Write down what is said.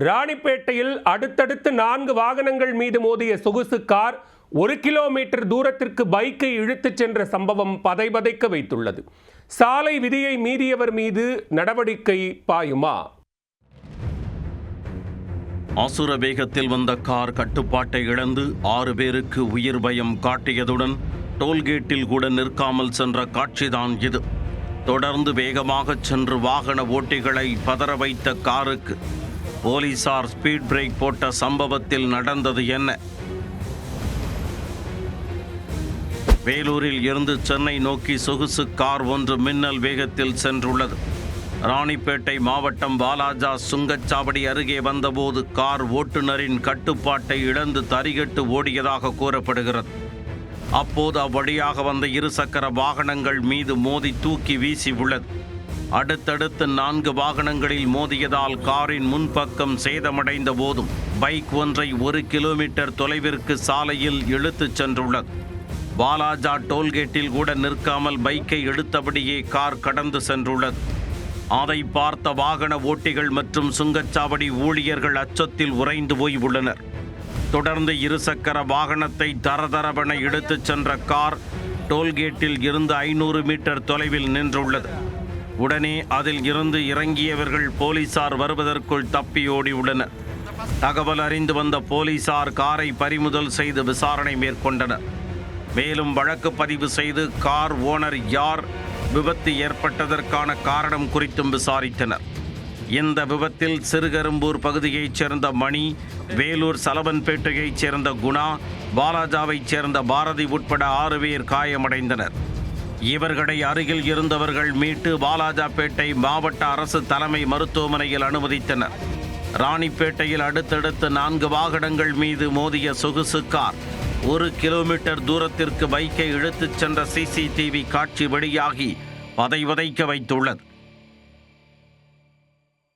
ராணிப்பேட்டையில் அடுத்தடுத்து நான்கு வாகனங்கள் மீது மோதிய சொகுசு கார் ஒரு கிலோமீட்டர் தூரத்திற்கு பைக்கை இழுத்துச் சென்ற சம்பவம் பதைபதைக்க வைத்துள்ளது. சாலை விதியை மீறியவர் மீது நடவடிக்கை பாயுமா? அசுர வேகத்தில் வந்த கார் கட்டுப்பாட்டை இழந்து ஆறு பேருக்கு உயிர் பயம் காட்டியதுடன் டோல்கேட்டில் கூட நிற்காமல் சென்ற காட்சிதான் இது. தொடர்ந்து வேகமாகச் சென்று வாகன ஓட்டிகளை பதற வைத்த காருக்கு போலீசார் ஸ்பீட் பிரேக் போட்ட சம்பவத்தில் நடந்தது என்ன? வேலூரில் இருந்து சென்னை நோக்கி சொகுசு கார் ஒன்று மின்னல் வேகத்தில் சென்றுள்ளது. ராணிப்பேட்டை மாவட்டம் வாலாஜா சுங்கச்சாவடி அருகே வந்தபோது கார் ஓட்டுநரின் கட்டுப்பாட்டை இழந்து தரிகட்டு ஓடியதாக கூறப்படுகிறது. அப்போது அவ்வழியாக வந்த இருசக்கர வாகனங்கள் மீது மோதி தூக்கி வீசி உள்ளது. அடுத்தடுத்து நான்கு வாகனங்களில் மோதியதால் காரின் முன்பக்கம் சேதமடைந்த போதும் பைக் ஒன்றை ஒரு கிலோமீட்டர் தொலைவிற்கு சாலையில் இழுத்துச் சென்றுள்ளது. வாலாஜா டோல்கேட்டில் கூட நிற்காமல் பைக்கை இழுத்தபடியே கார் கடந்து சென்றுள்ளது. அதை பார்த்த வாகன ஓட்டிகள் மற்றும் சுங்கச்சாவடி ஊழியர்கள் அச்சத்தில் உறைந்து போய் உள்ளனர். தொடர்ந்து இருசக்கர வாகனத்தை தரதரவென இழுத்துச் சென்ற கார் டோல்கேட்டில் இருந்து ஐநூறு மீட்டர் தொலைவில் நின்றுள்ளது. உடனே அதில் இருந்து இறங்கியவர்கள் போலீசார் வருவதற்குள் தப்பியோடி ஓடியுள்ளனர் தகவல் அறிந்து வந்த போலீசார் காரை பறிமுதல் செய்து விசாரணை மேற்கொண்டனர். மேலும் வழக்கு பதிவு செய்து கார் ஓனர் யார் விபத்து ஏற்பட்டதற்கான காரணம் குறித்தும் விசாரித்தனர். இந்த விபத்தில் சிறுகரும்பூர் பகுதியைச் சேர்ந்த மணி வேலூர் சலவன்பேட்டையைச் சேர்ந்த குணா பாலாஜாவைச் சேர்ந்த பாரதி உட்பட ஆறு பேர் காயமடைந்தனர். இவர்களை அருகில் இருந்தவர்கள் மீட்டு வாலாஜாப்பேட்டை மாவட்ட அரசு தலைமை மருத்துவமனையில் அனுமதித்தனர். ராணிப்பேட்டையில் அடுத்தடுத்து நான்கு வாகனங்கள் மீது மோதிய சொகுசு கார் ஒரு கிலோமீட்டர் தூரத்திற்கு பைக்கை இழுத்துச் சென்ற சிசிடிவி காட்சி வெளியாகி பதை வதைக்க வைத்துள்ளது.